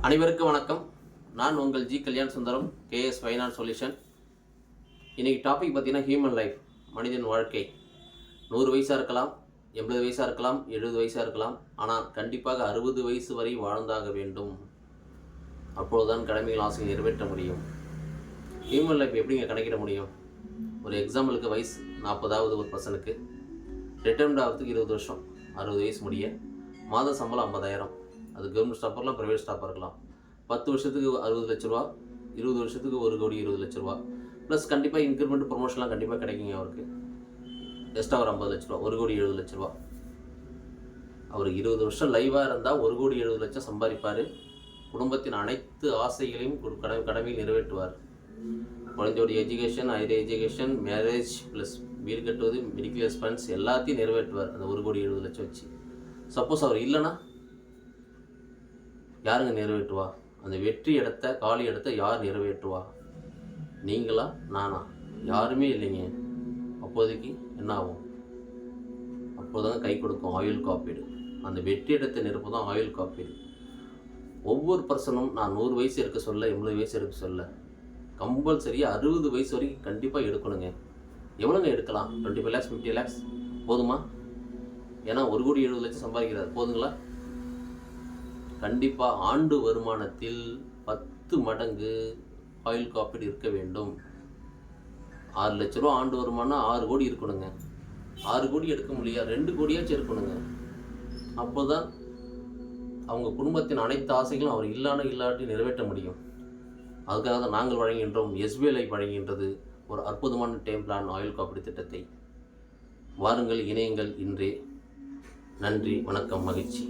அனைவருக்கும் வணக்கம். நான் உங்கள் G Kalyan Sundaram KS finance solution. இன்றைக்கி டாபிக் பார்த்தீங்கன்னா ஹியூமன் லைஃப் மனிதன் வாழ்க்கை. நூறு வயசாக இருக்கலாம் எண்பது வயசாக இருக்கலாம் எழுபது வயசாக இருக்கலாம் ஆனால் கண்டிப்பாக அறுபது வயசு வரை வாழ்ந்தாக வேண்டும். அப்பொழுதுதான் கடமைகள் ஆசையை நிறைவேற்ற முடியும். ஹியூமன் லைஃப் எப்படிங்க கணக்கிட முடியும்? ஒரு எக்ஸாம்பிளுக்கு வயசு நாற்பதாவது ஒரு பர்சனுக்கு. ரிட்டர்ன்ட் ஆகிறதுக்கு இருபது வருஷம் அறுபது வயசு முடிய மாத சம்பளம் ஐம்பதாயிரம். அது கவர்மெண்ட் ஸ்டாஃப் இருக்கலாம் ப்ரைவேட் ஸ்டாஃபாக இருக்கலாம். பத்து வருஷத்துக்கு அறுபது லட்ச ரூபா இருபது வருஷத்துக்கு ஒரு கோடி இருபது லட்ச ரூபா. ப்ளஸ் கண்டிப்பாக இன்க்ரிமெண்ட் ப்ரொமோஷன்லாம் கண்டிப்பாக கிடைக்குங்க அவருக்கு. எக்ஸ்ட்ரா ஒரு ஐம்பது லட்ச ரூபா ஒரு கோடி எழுபது லட்ச ரூபா. அவர் இருபது வருஷம் லைவாக இருந்தால் ஒரு கோடி எழுபது லட்சம் சம்பாதிப்பார். குடும்பத்தின் அனைத்து ஆசைகளையும் கடமை கடமையில் நிறைவேற்றுவார். குழந்தையோடைய education higher education marriage plus வீடு கட்டுவது மெடிக்கல் எக்ஸ்பென்ஸ் எல்லாத்தையும் நிறைவேற்றுவார். அந்த ஒரு கோடி எழுபது லட்சம் வச்சு. சப்போஸ் அவர் இல்லைன்னா யாருங்க நிறைவேற்றுவா? அந்த வெற்றி இடத்த காலி இடத்த யார் நிறைவேற்றுவா? நீங்களா? நானா? யாருமே இல்லைங்க. அப்போதைக்கு என்ன ஆகும்? அப்போதாங்க கை கொடுக்கும் ஆயுள் காப்பீடு. அந்த வெற்றி இடத்தை நிரப்பு தான் ஆயுள் காப்பீடு. ஒவ்வொரு பர்சனும் நான் நூறு வயசு இருக்க சொல்ல எண்பது வயசு இருக்க சொல்ல கம்பல்சரியாக அறுபது வயசு வரைக்கும் கண்டிப்பாக எடுக்கணுங்க. எவ்வளோங்க எடுக்கலாம்? Twenty five lakhs fifty lakhs போதுமா? ஏன்னா ஒரு கோடி எழுபது லட்சம் சம்பாதிக்கிறார். போதுங்களா? கண்டிப்பாக ஆண்டு வருமானத்தில் பத்து மடங்கு ஆயில் காப்பீடு இருக்க வேண்டும். ஆறு லட்ச ரூபா ஆண்டு வருமானம் ஆறு கோடி இருக்கணுங்க. ஆறு கோடி எடுக்க முடியாது ரெண்டு கோடியாச்சும் இருக்கணுங்க. அப்போ தான் அவங்க குடும்பத்தின் அனைத்து ஆசைகளும் அவர் இல்லான இல்லாட்டி நிறைவேற்ற முடியும். அதுக்காக தான் நாங்கள் வழங்குகின்றோம். எஸ்பிஐ வழங்குகின்றது ஒரு அற்புதமான டைம் பிளான் ஆயுள் காப்பீடு திட்டத்தை. வாருங்கள் இணையுங்கள் இன்றே. நன்றி வணக்கம் மகிழ்ச்சி.